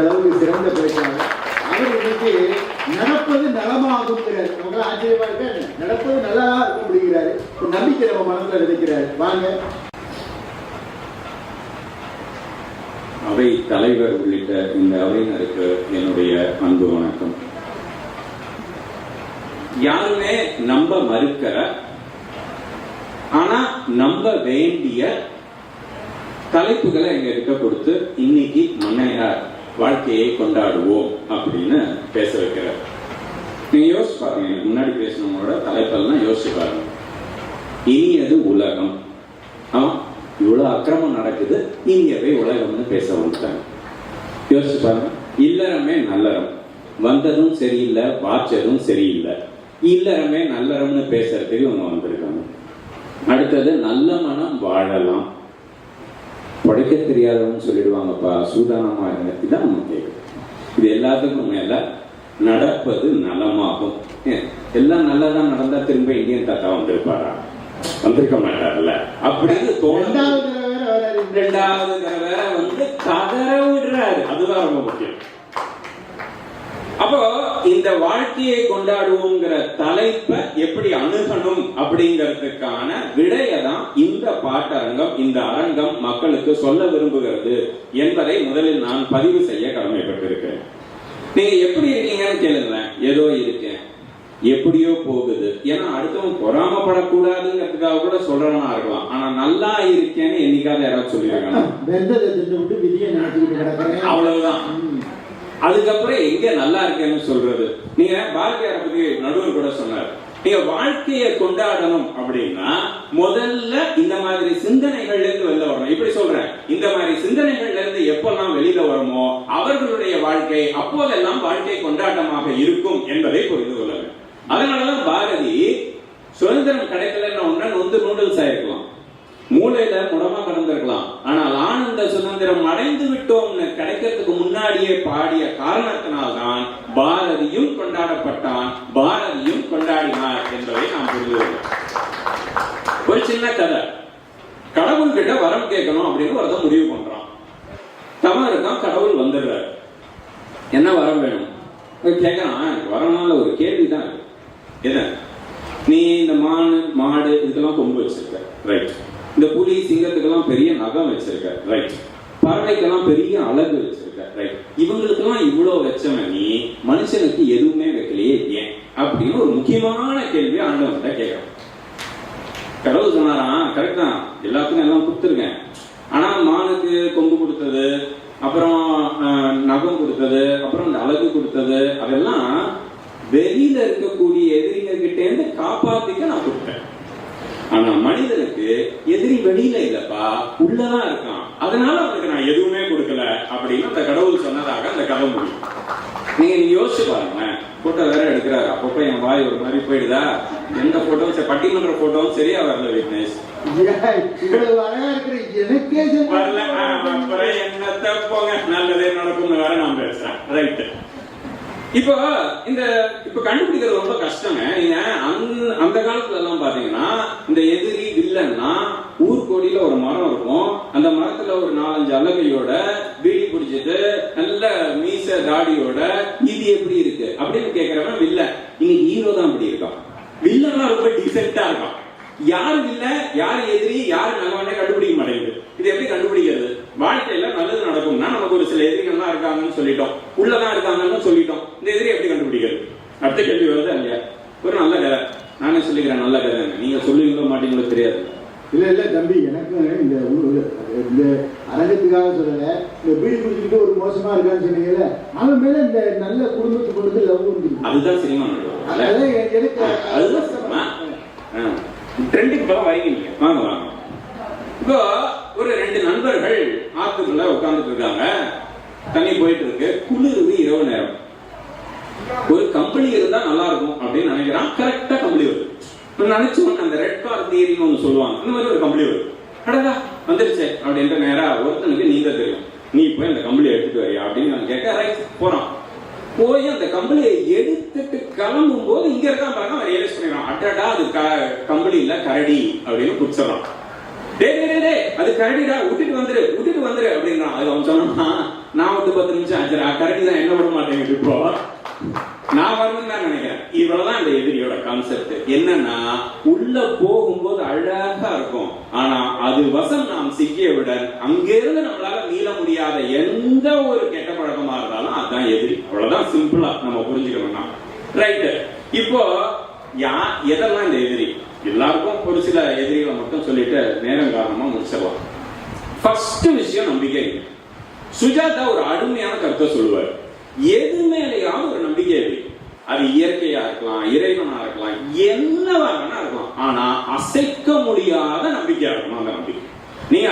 அளவுக்கு சிறந்த பேச்சாளர். அவர் இன்னைக்கு நடப்பது நலமாகுங்கிறார் நமக்கு ஆச்சரியமா இருக்க நடப்பது நல்லா இருக்கும் முடிகிறாரு நம்பிக்கை நம்ம மனதில் விதைக்கிறாரு. வாங்க. அவை தலைவர் உள்ளிட்ட இந்த அவையினருக்கு என்னுடைய அன்பு வணக்கம். யாருமே நம்ப மறுக்கிற ஆனா நம்ப வேண்டிய தலைப்புகளை எங்க கிட்ட கொடுத்து இன்னைக்கு வாழ்க்கையை கொண்டாடுவோம் அப்படின்னு பேச வைக்கிறார். நீங்க யோசிச்சு பாருங்க எனக்கு முன்னாடி பேசினவங்களோட தலைப்பெல்லாம் யோசிச்சு பாருங்க. இனியது உலகம். ஆமா இவ்வளவு அக்கிரமம் நடக்குது இனியவே உலகம்னு பேச வந்துட்டாங்க. யோசிச்சு பாருங்க. இல்லறமே நல்லறம். வந்ததும் சரியில்லை வாச்சதும் சரியில்லை. இல்லறமே நல்லறம்னு பேசுறதுக்கு இவங்க வந்திருக்காங்க. அடுத்தது நல்ல மனம் வாழலாம். படைக்க தெரியாதவன்னு சொல்லிடுவாங்கப்பா. சூதானமா இருங்க இதான் நம்ம கேட்குறோம் இது எல்லாத்துக்கும் மேல நடப்பது நலமாகும். எல்லாம் நல்லதா நடந்தா திரும்ப இந்தியன் தாத்தா வந்திருப்பாரா? வந்திருக்க மாட்டார்ல. அப்படின்னு தோணுது ரெண்டாவது தடவை வந்து கதற விடுறாரு. அதுதான் ரொம்ப முக்கியம். அப்போ இந்த வாழ்க்கையை கொண்டாடுவோங்கிற தலைப்பை எப்படி அணுகணும் அப்படிங்கிறதுக்கான இந்த பாட்டரங்கம் இந்த அரங்கம் மக்களுக்கு சொல்ல விரும்புகிறது என்பதை முதலில் நான் பதிவு செய்ய கடமைப்பட்டிருக்கிறேன். நீங்க எப்படி இருக்கீங்கன்னு கேளுங்களேன். ஏதோ இருக்கேன். எப்படியோ போகுது. ஏன்னா அடுத்தவன் பொறாமப்படக்கூடாதுங்கிறதுக்காக கூட சொல்றவனா இருக்கலாம். ஆனா நல்லா இருக்கேன்னு என்னைக்காவது யாராவது சொல்லியிருக்காங்க அவ்வளவுதான். அதுக்கப்புறம் எங்க நல்லா இருக்கேன்னு சொல்றது? நீங்க பாரதியாரை பத்தி நடுவர் கூட சொன்னார். நீங்க வாழ்க்கையை கொண்டாடணும் அப்படின்னா முதல்ல இந்த மாதிரி சிந்தனைகள்ல இருந்து வெளில வரணும். இப்படி சொல்றேன். இந்த மாதிரி சிந்தனைகள்ல இருந்து எப்பெல்லாம் வெளியில வருமோ அவர்களுடைய வாழ்க்கை அப்போதெல்லாம் வாழ்க்கை கொண்டாட்டமாக இருக்கும் என்பதை புரிந்து கொள்ள வேண்டும். அதனாலதான் பாரதி சுதந்திரம் கிடைக்கலன்னு ஒண்ணு நொந்து நூடுல்ஸ் ஆயிருக்கலாம் மூளையில முடமா கடந்திருக்கலாம் ஆனால் ஆனந்த சுதந்திரம் அடைந்து விட்டோம்னு கிடைக்கிறதுக்கு முன்னாடியே பாடிய காரணத்தினால்தான் பாரதியும் கொண்டாடப்பட்டான் பாரதியும் கொண்டாடினார் என்பதை நாம் புரிந்து கொள்வோம். ஒரு சின்ன கதை கடவுள் கிட்ட வரம் கேட்கணும் அப்படின்னு ஒருத்தன் முடிவு பண்றான். தவன் இருக்கான் கடவுள் வந்துடுறாரு. என்ன வரம் வேணும்? கேட்கலாம் கேட்கறான் வரனால ஒரு கேள்விதான் இருக்கு என்ன? நீ இந்த மானு மாடு இதுக்கெல்லாம் கொம்பு வச்சிருக்க. ரைட் இந்த புலி சிங்கத்துக்கெல்லாம் பெரிய நகம் வச்சிருக்க. ரைட் பறவைக்கெல்லாம் பெரிய அழகு வச்சிருக்க. ரைட் இவங்களுக்கெல்லாம் இவ்வளோ வச்சவன் நீ மனுஷனுக்கு எதுவுமே வைக்கலையே ஏன்? அப்படின்னு ஒரு முக்கியமான கேள்வி ஆண்டவன்கிட்ட கேட்கறான் கடவுள் சொன்னாராம் கரெக்ட் தான். எல்லாத்துக்கும் எல்லாம் கொடுத்துருக்கேன் ஆனா மானுக்கு கொம்பு கொடுத்தது அப்புறம் நகம் கொடுத்தது அப்புறம் இந்த அழகு கொடுத்தது அதெல்லாம் வெளியில இருக்கக்கூடிய எதிரிங்க கிட்ட இருந்து காப்பாத்திக்க நான் கொடுத்தேன். ஆனா மனிதனுக்கு எதிரி வெளியில இல்லப்பா உள்ளதான் இருக்கான். அதனால அவனுக்கு நான் எதுவுமே கொடுக்கல அப்படின்னு அந்த கடவுள் சொன்னதாக அந்த கதை முடியும். நீங்க யோசிச்சு பாருங்க போட்டோ வேற எடுக்கிறாரு. அப்பப்ப என் வாய் ஒரு மாதிரி போயிடுதா? எந்த போட்டோவும் சரி பட்டிமன்ற போட்டோவும் சரியா வரல விக்னேஷ். வரல அப்புறம் என்னத்த போங்க. நல்லதே நடக்கும்னு வேற நான் பேசுறேன். ரைட் இப்போ இந்த இப்ப கண்டுபிடிக்கிறது ரொம்ப கஷ்டங்க. நீங்க அந்த காலத்துல எல்லாம் பாத்தீங்கன்னா இந்த எதிரி வில்லன்னா ஊர்கோடியில ஒரு மரம் இருக்கும். அந்த மரத்துல ஒரு நாலஞ்சு அலகையோட பீடி பிடிச்சிட்டு நல்ல மீச தாடியோட இது எப்படி இருக்கு? அப்படின்னு கேக்குறவன் வில்லன் இன்னைக்கு ஹீரோ தான் அப்படி இருக்கான். வில்லன்லாம் ரொம்ப டீசெண்டா இருக்கான் யாரு இல்ல யாரு எதிரி யாரு நல்லவனே கண்டுபிடிக்க மாட்டேங்குது. இது எப்படி கண்டுபிடிக்கிறது? வாழ்க்கையில நல்லது நடக்கும்னா நமக்கு ஒரு சில எதிரிகள்லாம் இருக்காங்கன்னு சொல்லிட்டோம். உள்ளதான் இருக்காங்கன்னு சொல்லிட்டோம். இந்த எதிரி எப்படி கண்டுபிடிக்கிறது? அடுத்த கேள்வி வருது இல்லையா ஒரு நல்ல கதை. நானே சொல்லிக்கிறேன் நல்ல கதை நீங்க சொல்லுவீங்களோ மாட்டீங்களோ தெரியாது. இல்ல இல்ல தம்பி எனக்கு இந்த இந்த அரங்கத்துக்காக சொல்லல. இந்த பீடி குடிச்சுக்கிட்டு ஒரு மோசமா இருக்கான்னு சொன்னீங்கல்ல அவன் மேல இந்த நல்ல குடும்பத்துக்கு கொடுத்து லவ் அதுதான் சினிமா அதுதான் சினிமா ட்ரெண்டுக்கு வரீங்க நீங்க வாங்க வாங்க. இப்போ ஒரு ரெண்டு நண்பர்கள் ஆத்துக்குள்ள உட்கார்ந்துட்டு இருக்காங்க. தண்ணி போயிட்டு இருக்கு. குளிருது இரவு நேரம். ஒரு கம்பெனி இருந்தா நல்லா இருக்கும் அப்படின்னு நினைக்கிறான். கரெக்டா கம்பெனி வருது. நான் நினைச்சு அந்த ரெட் கார் தியரின்னு ஒண்ணு சொல்லுவாங்க. இந்த மாதிரி ஒரு கம்பெனி வருது. அடடா வந்துருச்சு அப்படின்ட்டு நேரா ஒருத்தனுக்கு நீங்க தெரியும். நீ போய் அந்த கம்பெனியை எடுத்துட்டு வரியா அப்படின்னு நான் கேட்க ரைட் போறான். போய் அந்த கம்பளியை எடுத்துட்டு கிளம்பும் போது இங்க இருக்கான் பாருங்க அவன் ரியலைஸ் பண்ணிடுறான் அடடா அது க- கம்பளி இல்ல கரடி அப்படின்னு குடிச்சிடறான். டே டே டே அது கரடிடா விட்டுட்டு வந்துரு விட்டுட்டு வந்துரு அப்படின்றான். அது அவன் சொன்னான் நான் வந்து பத்து நிமிஷம் ஆச்சு கரடி தான் என்ன விட மாட்டேங்குது இப்போ? நான் வரணும்னு தான் நினைக்கிறேன். இவ்வளவுதான் இந்த எதிரியோட கான்செப்ட் என்னன்னா உள்ள போகும்போது அழகா இருக்கும். ஆனா அது வசம் நாம் சிக்கியவுடன் அங்கிருந்து நம்மளால மீள முடியாத எந்த ஒரு கெட்ட பழக்கமா இருந்தாலும் அதுதான் எதிரி. அவ்வளவுதான் சிம்பிளா நம்ம புரிஞ்சுக்கணும்னா ரைட் இப்போ யா எதெல்லாம் இந்த எதிரி? எல்லாருக்கும் ஒரு சில எதிரிகளை மட்டும் சொல்லிட்டு நேரம் காரணமா முடிச்சிடலாம். ஃபர்ஸ்ட் விஷயம் நம்பிக்கை. சுஜாதா ஒரு அருமையான கருத்தை சொல்லுவார். எது மேலேயாவது ஒரு நம்பிக்கை இருக்கு. அது இயற்கையா இருக்கலாம் இறைவனா இருக்கலாம் என்னவா வேணா இருக்கலாம். ஆனா அசைக்க முடியாத நம்பிக்கையா இருக்கணும் அந்த நம்பிக்கை. நீங்க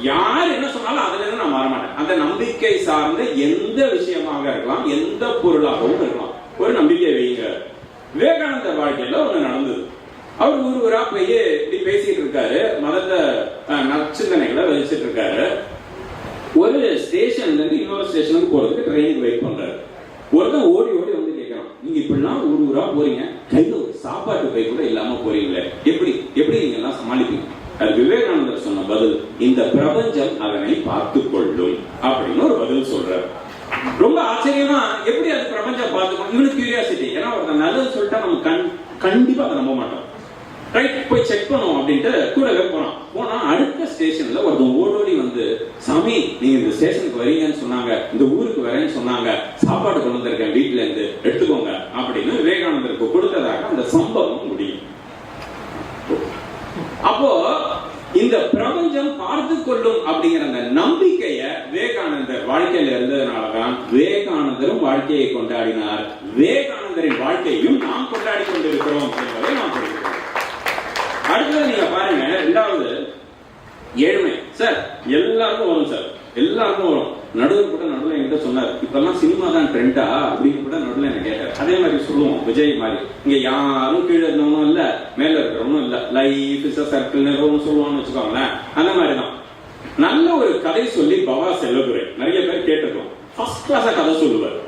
யார் என்ன சொன்னாலும் அதுல இருந்து நான் மாற மாட்டேன் அந்த நம்பிக்கை சார்ந்த எந்த விஷயமாக இருக்கலாம் எந்த பொருளாகவும் இருக்கலாம். ஒரு நம்பிக்கை வைங்க. விவேகானந்தர் வாழ்க்கையில ஒண்ணு நடந்தது. அவர் ஊர் ஊரா போய் இப்படி பேசிட்டு இருக்காரு. மதத்தை அஹ், நற்சிந்தனைகளை வச்சுட்டு இருக்காரு. ஒரு ஸ்டேஷன்ல இருந்து இன்னொரு ஸ்டேஷனுக்கு போறதுக்கு ட்ரெயினுக்கு வெயிட் பண்றாரு. ஒருத்தன் ஓடி ஓடி வந்து கேட்கிறான் நீங்க இப்படிலாம் ஊர் ஊரா போறீங்க? கையில ஒரு சாப்பாட்டு பை கூட இல்லாம போறீங்களே. எப்படி? எப்படி நீங்க எல்லாம் சமாளிப்பீங்க? அது விவேகானந்தர் சொன்ன பதில் இந்த பிரபஞ்சம் அதனை பார்த்து கொள்ளும் அப்படின்னு ஒரு பதில் சொல்றாரு. ரொம்ப ஆச்சரியமா எப்படி அது பிரபஞ்சம் பார்த்துக்கணும் இவனுக்கு கியூரியாசிட்டி ஏன்னா ஒருத்தன் நல்லது சொல்லிட்டா நம்ம கண் கண்டிப்பா அதை நம்ப மாட்டோம். ரைட் போய் செக் பண்ணுவோம் அப்படின்ட்டு கூடவே போனான். போனா அடுத்த ஸ்டேஷன்ல ஒருத்தன் ஓடோடி வந்து சாமி நீங்க இந்த ஸ்டேஷனுக்கு வரீங்கன்னு சொன்னாங்க இந்த ஊருக்கு வரேன்னு சொன்னாங்க சாப்பாடு கொண்டு வந்திருக்கேன் வீட்டுல இருந்து எடுத்துக்கோங்க அப்படின்னு விவேகானந்தருக்கு கொடுத்ததாக அந்த சம்பவம் முடியும். அப்போ இந்த பிரபஞ்சம் பார்த்து கொள்ளும் அப்படிங்கிற அந்த நம்பிக்கைய விவேகானந்தர் வாழ்க்கையில இருந்ததுனாலதான் விவேகானந்தரும் வாழ்க்கையை கொண்டாடினார். விவேகானந்தரின் வாழ்க்கையும் நாம் கொண்டாடி கொண்டிருக்கிறோம் என்பதை நாம் புரிகிறோம் அடுத்தது நீங்க பாருங்க ரெண்டாவது ஏழ்மை. சார் எல்லாருக்கும் வரும் சார். எல்லாருக்கும் வரும். நடுவர் கூட நடுவில் என்கிட்ட சொன்னார். இப்பெல்லாம் சினிமா தான் ட்ரெண்டா அப்படின்னு கூட நடுவில் என்ன கேட்டார். அதே மாதிரி சொல்லுவோம் விஜய் மாதிரி. இங்க யாரும் கீழே இருந்தவனும் இல்ல மேல இருக்கிறவனும் இல்ல. லைஃப் இஸ் சர்க்கிள் நிறுவனம் சொல்லுவான்னு வச்சுக்கோங்களேன். அந்த மாதிரி தான் நல்ல ஒரு கதை சொல்லி பவா செல்லதுரை. நிறைய பேர் கேட்டிருக்கோம். ஃபர்ஸ்ட் கிளாஸா கதை சொல்லுவார்.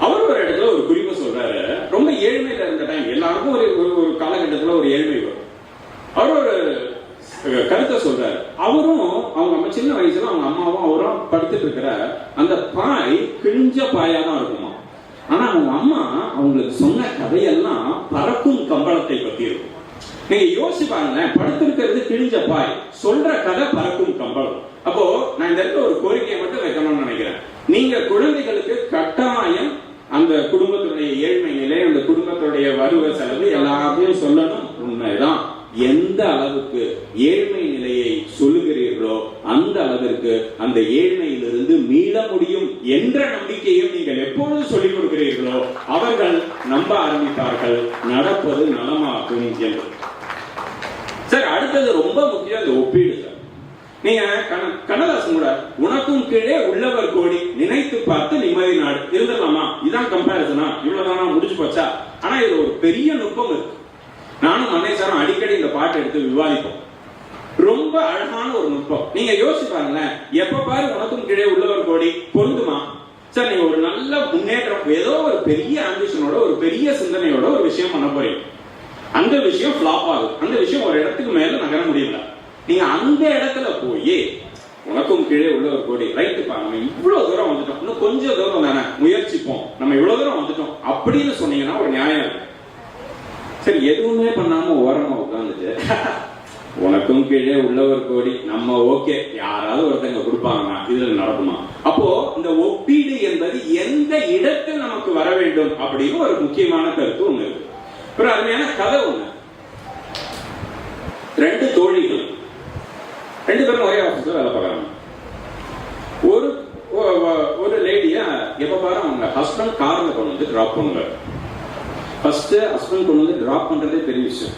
அவர் ஒரு இடத்துல ஒரு குறிப்பு சொல்றாரு. ரொம்ப ஏழ்மையில இருந்த டைம் எல்லாருக்கும் ஒரு ஒரு- காலகட்டத்தில் ஒரு ஏழ்மை வரும். அவர் ஒரு கருத்தை சொல்றாரு. அவரும் அவங்க அம்மா சின்ன வயசுல அவங்க அம்மாவும் அவரும் படுத்துட்டு இருக்கிற அந்த பாய் கிழிஞ்ச பாயா தான் இருக்குமா? ஆனா அவங்க அம்மா அவங்களுக்கு சொன்ன கதையெல்லாம் பறக்கும் கம்பளத்தை பத்தி இருக்கும். நீங்க யோசிச்சு பாருங்களேன் படுத்திருக்கிறது கிழிஞ்ச பாய். சொல்ற கதை பறக்கும் கம்பளம். அப்போ நான் இந்த இடத்துல ஒரு கோரிக்கையை மட்டும் வைக்கணும்னு நினைக்கிறேன். நீங்க குழந்தைகளுக்கு கட்டாயம் அந்த குடும்பத்துடைய ஏழ்மை நிலை அந்த குடும்பத்துடைய வருவ செலவு எல்லாத்தையும் சொல்லணும். உண்மைதான். அளவுக்கு ஏழ்மை நிலையை சொல்லுகிறீர்களோ அந்த அளவிற்கு அந்த ஏழ்மையிலிருந்து மீள முடியும் என்ற நம்பிக்கையும் நீங்கள் எப்பொழுது சொல்லிக் கொடுக்கிறீர்களோ அவர்கள் நம்ப ஆரம்பிப்பார்கள். நடப்பது நலமாகும் என்று. சார் அடுத்தது ரொம்ப முக்கியம் இந்த ஒப்பீடு சார். நீங்க கண்ணதாசன் கூட உனக்கும் கீழே உள்ளவர் கோடி நினைத்து பார்த்து நிம்மதி நாடு. இருந்துடலாமா இதான் கம்பேரிசனா இவ்வளவுதானா? முடிச்சு போச்சா? ஆனா இது ஒரு பெரிய நுட்பம் இருக்கு. நானும் அன்னை சாரும் அடிக்கடி இந்த பாட்டு எடுத்து விவாதிப்போம். ரொம்ப அழகான ஒரு நுட்பம். நீங்க யோசிச்சு பாருங்களேன். எப்ப பாரு உனக்கும் கீழே உள்ளவர் கோடி பொருந்துமா சார் நீங்க ஒரு நல்ல முன்னேற்றம் ஏதோ ஒரு பெரிய ஆம்பிஷனோட ஒரு பெரிய சிந்தனையோட ஒரு விஷயம் பண்ண போறீங்க. அந்த விஷயம் ஃபிளாப் ஆகுது. அந்த விஷயம் ஒரு இடத்துக்கு மேல நகர முடியல. நீங்க அந்த இடத்துல போய் உனக்கும் கீழே உள்ள ஒரு கோடி ரைட்டுப்பா நம்ம இவ்வளவு தூரம் வந்துட்டோம். இன்னும் கொஞ்சம் தூரம் தானே முயற்சிப்போம். நம்ம இவ்வளவு தூரம் வந்துட்டோம். அப்படின்னு சொன்னீங்கன்னா ஒரு நியாயம் இருக்கு. சரி எதுவுமே பண்ணாம ஓரமா உட்காந்துட்டு உனக்கும் கீழே உள்ளவர் கோடி நம்ம ஓகே யாராவது ஒருத்தங்க கொடுப்பாங்க இதுல நடக்குமா? அப்போ இந்த ஒப்பீடு என்பது எந்த இடத்தில் நமக்கு வர வேண்டும் அப்படின்னு ஒரு முக்கியமான கருத்து ஒண்ணு இருக்கு. ஒரு அருமையான கதை ஒண்ணு? ரெண்டு தோழிகள். ரெண்டு பேரும் ஒரே ஆபீஸ்ல வேலை பார்க்கறாங்க. ஒரு ஒரு லேடியா எப்ப பாரு அவங்க ஹஸ்பண்ட் கார்ல கொண்டு வந்து டிராப் பண்ணுவார். ஃபர்ஸ்ட் ஹஸ்பண்ட் கொண்டு வந்து டிராப் பண்றதே பெரிய விஷயம்.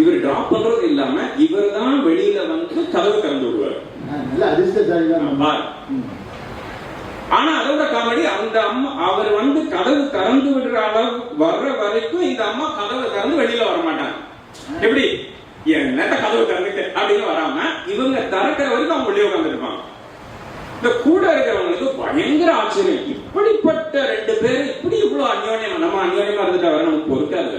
இவர் டிராப் பண்றது இல்லாம இவர் தான் வெளியில வந்து கதவு திறந்து விடுவார். ஆனா அதோட காமெடி அந்த அம்மா அவர் வந்து கதவு திறந்து விடுற அளவு வர்ற வரைக்கும் இந்த அம்மா கதவை திறந்து வெளியில வர மாட்டாங்க. எப்படி? என்னத்த கதவு திறந்துட்டு அப்படின்னு வராம இவங்க திறக்கிற வரைக்கும் அவங்க உள்ளே உட்காந்துருப்பாங்க இந்த கூட இருக்கிறவங்களுக்கு பயங்கர ஆச்சரியம். இப்படிப்பட்ட ரெண்டு பேர் இப்படி இவ்வளவு அந்யோன்யம் நம்ம அந்யோன்யமா இருந்துட்டா வர நமக்கு பொறுக்காது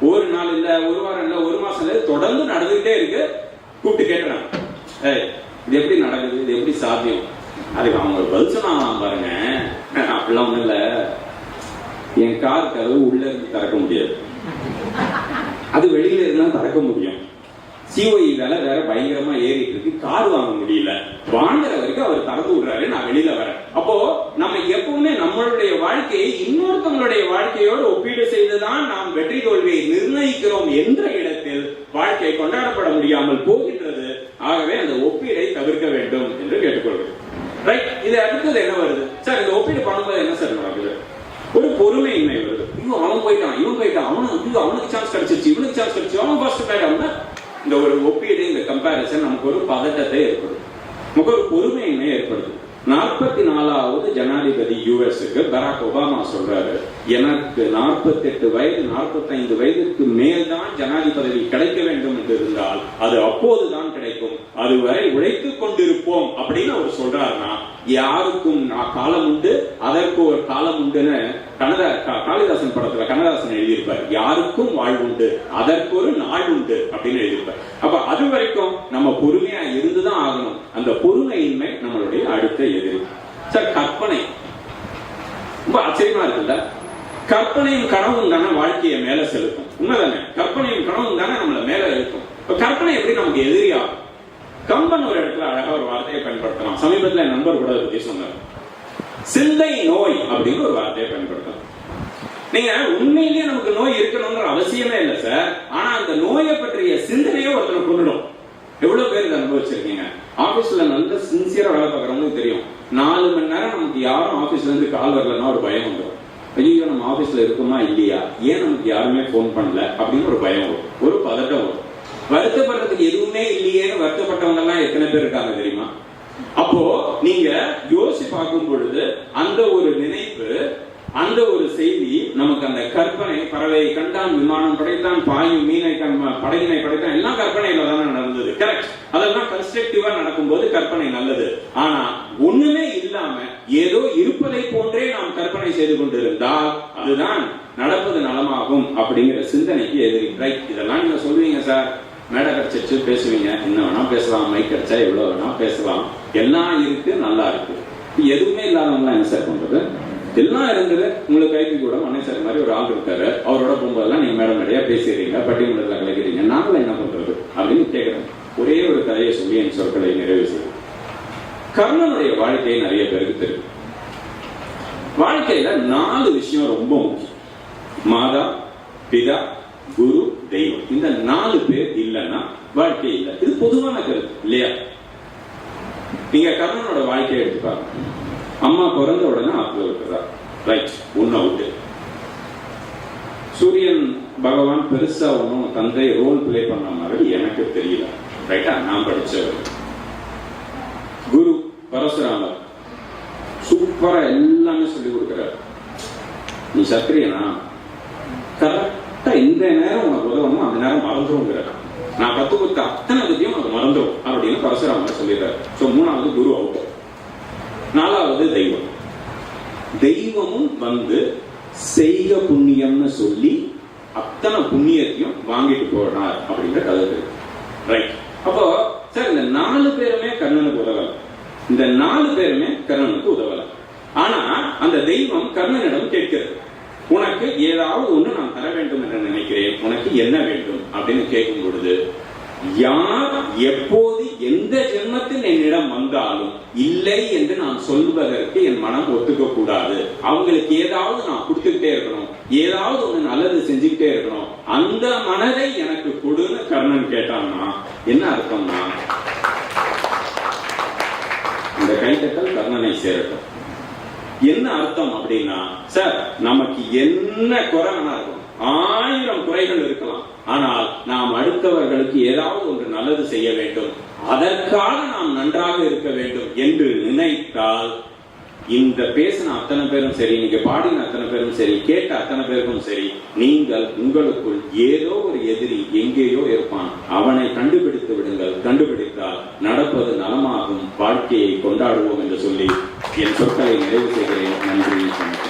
ஒரு நாள் இல்ல ஒரு வாரம் இல்ல ஒரு மாசம் இல்ல தொடர்ந்து நடந்துகிட்டே இருக்கு. கூப்பிட்டு கேட்டுறாங்க ஏய் இது எப்படி நடக்குது? இது எப்படி சாத்தியம்? அதுக்கு அவங்க ஒரு பதில் சொன்னாங்களாம் பாருங்க. அப்படிலாம் ஒண்ணும் இல்ல. என் கார் கதவு உள்ள இருந்து திறக்க முடியாது. அது வெளியில இருந்தா திறக்க முடியும். சிஓஇ வேலை வேற பயங்கரமா ஏறிட்டு இருக்கு. கார் வாங்க முடியல. வாங்குற வரைக்கும் அவர் திறந்து விடுறாரு. நான் வெளியில வரேன். அப்போ நம்ம எப்பவுமே நம்மளுடைய வாழ்க்கையை இன்னொருத்தவங்களுடைய வாழ்க்கையோடு ஒப்பீடு செய்துதான் நாம் வெற்றி தோல்வியை நிர்ணயிக்கிறோம் என்ற இடத்தில் வாழ்க்கை கொண்டாடப்பட முடியாமல் போகின்றது. ஆகவே அந்த ஒப்பீடை தவிர்க்க வேண்டும் என்று கேட்டுக்கொள்கிறேன். ரைட் இது அடுத்தது என்ன வருது? சார் இந்த ஒப்பீடு பண்ணும்போது என்ன சார் நடக்குது? ஒரு பொறுமையின்மை வருது. இவன் அவன் போயிட்டான் இவன் போயிட்டான் அவன் ஐயோ அவனுக்கு சான்ஸ் கிடைச்சிருச்சு இவனுக்கு சான்ஸ் கிடைச்சு அவன் ஃபர்ஸ்ட் போயிட்டான் இந்த ஒரு ஒப்பீடு இந்த கம்பாரிசன் நமக்கு ஒரு பதட்டத்தை ஏற்படுது நமக்கு ஒரு பொறுமையின்மை ஏற்படுது நாற்பத்தி நாலாவது ஜனாதிபதி யுஎஸ்க்கு பராக் ஒபாமா சொல்றாரு. எனக்கு நாற்பத்தி எட்டு வயது நாற்பத்தைந்து வயதுக்கு மேல் தான் ஜனாதிபதி கிடைக்க வேண்டும் என்று இருந்தால் அது அப்போதுதான் கிடைக்கும். அதுவரை உழைத்துக் கொண்டிருப்போம் அப்படின்னு அவர் சொல்றாருன்னா யாருக்கும் காலம் உண்டு அதற்கு ஒரு காலம் உண்டுன்னு கனதா காளிதாசன் படத்துல கண்ணதாசன் எழுதியிருப்பார். யாருக்கும் வாழ்வுண்டு அதற்கு ஒரு நாள் உண்டு அப்படின்னு எழுதியிருப்பார். அப்ப அது வரைக்கும் நம்ம பொறுமையா இருந்துதான் ஆகணும். அந்த பொறுமையின்மை நம்மளுடைய அடுத்த எதிரி. சார் கற்பனை. ரொம்ப ஆச்சரியமா இருக்குல்ல? கற்பனையும் கனவும் தானே வாழ்க்கையை மேல செலுத்தும். உண்மைதானே? கற்பனையும் கனவும் தானே நம்மள மேல இருக்கும் இப்ப கற்பனை எப்படி நமக்கு எதிரியாகும்? கம்பன் ஒரு இடத்துல அழகா ஒரு வார்த்தையை பயன்படுத்தலாம். சமீபத்தில் என் நண்பர் கூட அதை பத்தி சொன்னார். சிந்தை நோய் அப்படின்னு ஒரு வார்த்தையை பயன்படுத்தலாம். நீங்க உண்மையிலேயே நமக்கு நோய் இருக்கணும்ன்ற அவசியமே இல்லை சார் ஆனா அந்த நோயை பற்றிய சிந்தனையே ஒருத்தனை கொண்டுடும். எவ்வளவு பேர் இதை அனுபவிச்சிருக்கீங்க? ஆபீஸ்ல நல்ல சின்சியரா வேலை பார்க்குறவங்களுக்கு தெரியும். நாலு மணி நேரம் நமக்கு யாரும் ஆபீஸ்ல இருந்து கால் வரலன்னா ஒரு பயம் வந்துடும் ஐயோ நம்ம ஆபீஸ்ல இருக்குமா இல்லையா? ஏன் நமக்கு யாருமே ஃபோன் பண்ணல? அப்படின்னு ஒரு பயம் வரும். ஒரு பதட்டம் வரும். வருத்தப்படுறதுக்கு எதுவுமே இல்லையேன்னு வருத்தப்பட்டவங்க எல்லாம் எத்தனை பேர் இருக்காங்க தெரியுமா? அப்போ நீங்க யோசி பார்க்கும் பொழுது அந்த ஒரு நினைப்பு அந்த ஒரு செய்தி நமக்கு அந்த கற்பனை பறவை கண்டான் விமானம் படைத்தான் பாயும் மீனை கண் படகினை படைத்தான் எல்லாம் கற்பனையில தானே நடந்தது. கரெக்ட் அதெல்லாம் கன்ஸ்ட்ரக்டிவா நடக்கும்போது கற்பனை நல்லது. ஆனா ஒண்ணுமே இல்லாம ஏதோ இருப்பதை போன்றே நாம் கற்பனை செய்து கொண்டிருந்தால் அதுதான் நடப்பது நலமாகும் அப்படிங்கிற சிந்தனைக்கு எதிரி. ரைட் இதெல்லாம் நீங்க சொல்லுவீங்க சார். மேடை கிடைச்சிருச்சு பேசுவீங்க. என்ன வேணா பேசலாம். மைக் கிடைச்சா எவ்வளோ வேணா பேசலாம். எல்லாம் இருக்கு நல்லா இருக்கு. எதுவுமே இல்லாதவங்களாம் என்ன சார் பண்றது? எல்லாம் இருந்தது உங்களுக்கு கைக்கு கூட மனை சார் மாதிரி ஒரு ஆள் இருக்காரு. அவரோட போகும்போதெல்லாம் நீங்க மேடம் நிறையா பேசிடுறீங்க. பட்டிமன்றத்தில் கலைக்கிறீங்க. நாங்களும் என்ன பண்றது? அப்படின்னு கேட்கிறேன் ஒரே ஒரு கதையை சொல்லி என் சொற்களை நிறைவு செய்யும் கர்ணனுடைய வாழ்க்கையை நிறைய பேருக்கு தெரியும். வாழ்க்கையில நாலு விஷயம் ரொம்ப முக்கியம். மாதா பிதா குரு தெய்வம். இந்த நாலு பேர் இல்லைன்னா வாழ்க்கை இல்லை. இது பொதுவான கருத்து இல்லையா? நீங்க கர்ணனோட வாழ்க்கையை எடுத்துப்பாங்க அம்மா பிறந்த உடனே ஆத்துல இருக்கிறா. ரைட் ஒன்னு அவுட்டு சூரியன் பகவான் பெருசா ஒன்றும் தந்தை ரோல் பிளே பண்ண மாதிரி எனக்கு தெரியல. ரைட்டா நான் படிச்சவர் குரு பரசுராமர். சூப்பரா எல்லாமே சொல்லி கொடுக்கிறார். நீ சத்திரியனா? கரெக்ட் இந்த நேரம் உனக்கு உதவணும் அந்த நேரம் மறந்துருங்கிறார் நான் கத்து கொடுத்த அத்தனை விதையும் உனக்கு மறந்துடும் அப்படின்னு பரசுராமர் சொல்லிடுறாரு. ஸோ மூணாவது குரு அவுட். நாலாவது தெய்வம். தெய்வமும் வந்து செய்க புண்ணியம்னு சொல்லி அத்தனை புண்ணியத்தையும் வாங்கிட்டு போனார் அப்படின்ற கதை ரைட் அப்போ சார் இந்த நாலு பேருமே கர்ணனுக்கு உதவல. இந்த நாலு பேருமே கர்ணனுக்கு உதவல. ஆனா அந்த தெய்வம் கர்ணனிடம் கேட்கிறது. உனக்கு ஏதாவது ஒண்ணு நான் தர வேண்டும் என்று நினைக்கிறேன். உனக்கு என்ன வேண்டும்? அப்படின்னு கேட்கும் பொழுது யார் எப்போது எந்த ஜென்மத்தில் என்னிடம் வந்தாலும் இல்லை என்று நான் சொல்வதற்கு என் மனம் ஒத்துக்க கூடாது. அவங்களுக்கு ஏதாவது நான் கொடுத்துக்கிட்டே இருக்கணும். ஏதாவது ஒன்று நல்லது செஞ்சுக்கிட்டே இருக்கணும். அந்த மனதை எனக்கு கொடுன்னு கர்ணன் கேட்டான்னா என்ன அர்த்தம்னா இந்த கைத்தட்டல் கர்ணனை சேரட்டும் என்ன அர்த்தம் அப்படின்னா சார் நமக்கு என்ன குறை வேணா இருக்கும் ஆயிரம் குறைகள் இருக்கலாம். ஆனால் நாம் அடுத்தவர்களுக்கு ஏதாவது ஒன்று நல்லது செய்ய வேண்டும். அதற்காக நாம் நன்றாக இருக்க வேண்டும் என்று நினைத்தால் இந்த பேசின அத்தனை பேரும் சரி நீங்க பாடின அத்தனை பேரும் சரி கேட்ட அத்தனை பேருக்கும் சரி நீங்கள் உங்களுக்குள் ஏதோ ஒரு எதிரி எங்கேயோ இருப்பான். அவனை கண்டுபிடித்து விடுங்கள். கண்டுபிடித்தால் நடப்பது நலமாகும். வாழ்க்கையை கொண்டாடுவோம் என்று சொல்லி என் சொற்களை நிறைவு செய்கிறேன் நன்றி வணக்கம்